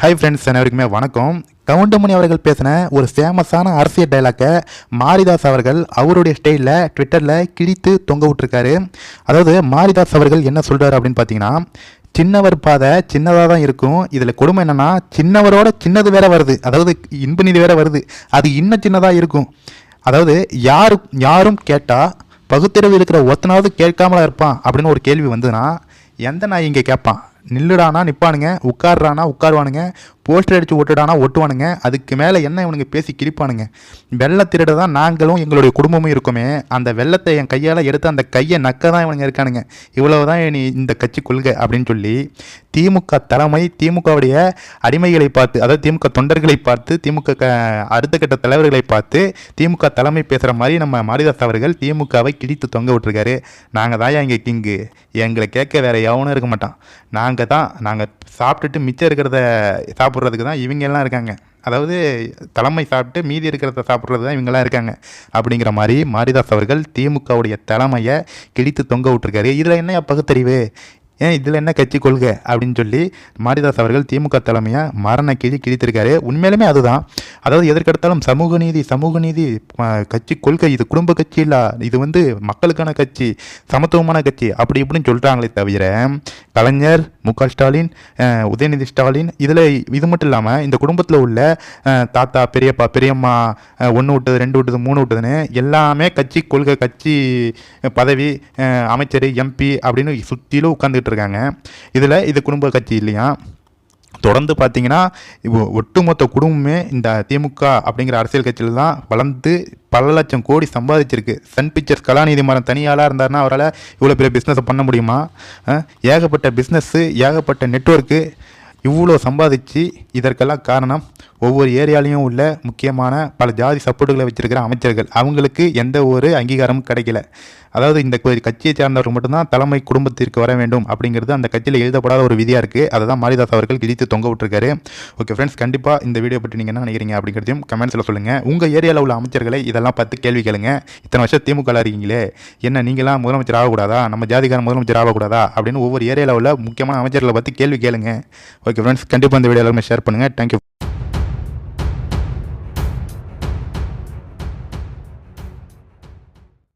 Hi friends அனைவருக்குமே வணக்கம். கவுண்டமணி அவர்கள் பேசின ஒரு ஃபேமஸான அரசியல் டைலாக்கை மாரிதாஸ் அவர்கள் அவருடைய ஸ்டைலில் ட்விட்டரில் கிழித்து தொங்க விட்டுருக்காரு. அதாவது மாரிதாஸ் அவர்கள் என்ன சொல்கிறார் அப்படின்னு பார்த்தீங்கன்னா சின்னவர் பாதை சின்னதாக தான் இருக்கும். இதில் கொடுமை என்னென்னா சின்னவரோட சின்னது வேற வருது. அதாவது இன்ப நிதி வேற வருது. அது இன்னும் சின்னதாக இருக்கும். அதாவது யாரு யாரும் கேட்டால் பகுத்தறிவு இருக்கிற ஒத்தனாவது கேட்காமலா இருப்பான் அப்படின்னு ஒரு கேள்வி வந்ததுன்னா எந்த நான் இங்கே கேட்பான்? நில்லுடானா நிற்பானுங்க உட்காடுறானா உட்காருவானுங்க போஸ்டர் அடித்து ஒட்டுடானா ஒட்டுவானுங்க. அதுக்கு மேலே என்ன இவனுங்க பேசி கிழிப்பானுங்க? வெள்ளை திருட தான் நாங்களும் எங்களுடைய குடும்பமும் இருக்குமே. அந்த வெள்ளத்தை என் கையால் எடுத்து அந்த கையை நக்க தான் இவனுங்க இருக்கானுங்க. இவ்வளவு தான் நீ இந்த கட்சி கொள்கை அப்படின்னு சொல்லி திமுக தலைமை திமுகவுடைய அடிமைகளை பார்த்து அதாவது திமுக தொண்டர்களை பார்த்து திமுக க அடுத்த கட்ட தலைவர்களை பார்த்து திமுக தலைமை பேசுகிற மாதிரி நம்ம மாரிதாஸ் அவர்கள் திமுகவை கிழித்து தொங்க விட்டுருக்காரு. நாங்கள் தான் இங்கே கிங்கு. எங்களை கேட்க வேற எவனும் இருக்க மாட்டான். நாங்கள் தான் நாங்கள் சாப்பிட்டுட்டு மிச்சம் இருக்கிறத சாப்பிட்றதுக்கு தான் இவங்கெல்லாம் இருக்காங்க. அதாவது தலைமை சாப்பிட்டு மீதி இருக்கிறத சாப்பிட்றது தான் இவங்கெல்லாம் இருக்காங்க. அப்படிங்கிற மாதிரி மாரிதாஸ் அவர்கள் திமுகவுடைய தலைமையை கிழித்து தொங்க விட்டுருக்காரு. இதில் என்ன பகுத்தறிவு? ஏன் இதில் என்ன கட்சி கொள்கை? அப்படின்னு சொல்லி மாரிதாஸ் அவர்கள் திமுக தலைமையை மரண கிழி கிழித்திருக்காரு. உண்மையிலுமே அதுதான். அதாவது எதற்கெடுத்தாலும் சமூக நீதி சமூக நீதி கட்சி கொள்கை. இது குடும்ப கட்சி இல்லை. இது வந்து மக்களுக்கான கட்சி சமத்துவமான கட்சி. அப்படி இப்படின்னு சொல்கிறாங்களே தவிர கலைஞர் மு ஸ்டாலின் உதயநிதி ஸ்டாலின் இதில் இது மட்டும் இல்லாமல் இந்த குடும்பத்தில் உள்ள தாத்தா பெரியப்பா பெரியம்மா ஒன்று விட்டது ரெண்டு விட்டது மூணு விட்டதுன்னு எல்லாமே கட்சி கொள்கை கட்சி பதவி அமைச்சர் எம்பி அப்படின்னு சுற்றிலும் உட்காந்துக்கிட்டு இருக்காங்க. இதில் இது குடும்ப கட்சி இல்லையா? தொடர்ந்து பார்த்தீங்கன்னா ஒட்டுமொத்த குடும்பமே இந்த திமுக அப்படிங்கிற அரசியல் கட்சியில் தான் வளர்ந்து பல லட்சம் கோடி சம்பாதிச்சிருக்கு. சன் பிக்சர்ஸ் கலாநிதி மரம் தனியாளாக இருந்தார்னா அவரால் இவ்வளோ பெரிய பிஸ்னஸை பண்ண முடியுமா? ஏகப்பட்ட பிஸ்னஸ்ஸு ஏகப்பட்ட நெட்வொர்க்கு இவ்வளோ சம்பாதிச்சு இதற்கெல்லாம் காரணம் ஒவ்வொரு ஏரியாலையும் உள்ள முக்கியமான பல ஜாதி சப்போர்ட்டுகளை வச்சிருக்கிற அமைச்சர்கள். அவங்களுக்கு எந்த ஒரு அங்கீகாரமும் கிடைக்கல. அதாவது இந்த கட்சியை சார்ந்தவர்கள் மட்டும்தான் தலைமை குடும்பத்திற்கு வர வேண்டும் அப்படிங்கிறது அந்த கட்சியில் எழுதப்படாத ஒரு விதியாக இருக்குது அதை தான் மாரிதாஸ் அவர்கள் கிழித்து தொங்க விட்டுருக்காரு. ஓகே ஃப்ரெண்ட்ஸ் கண்டிப்பாக இந்த வீடியோ பற்றி நீங்கள் என்ன நினைக்கிறீங்க அப்படிங்கிறதையும் கமெண்ட்ஸில் சொல்லுங்கள் உங்கள் ஏரியாவில் உள்ள அமைச்சர்களை இதெல்லாம் பார்த்து கேள்வி கேளுங்க. இத்தனை வருஷம் திமுக இருக்கீங்களே. என்ன நீங்களாம் முதலமைச்சர் ஆகக்கூடாதா? நம்ம ஜாதிக்கார முதலமைச்சர் ஆகக்கூடாதா? அப்படின்னு ஒவ்வொரு ஏரியாவில் உள்ள முக்கியமான அமைச்சர்களை பற்றி கேள்வி கேளுங்க. ஓகே ஃப்ரெண்ட்ஸ் கண்டிப்பாக இந்த வீடியோ எல்லாருமே ஷேர் பண்ணுங்கள் தேங்க்யூ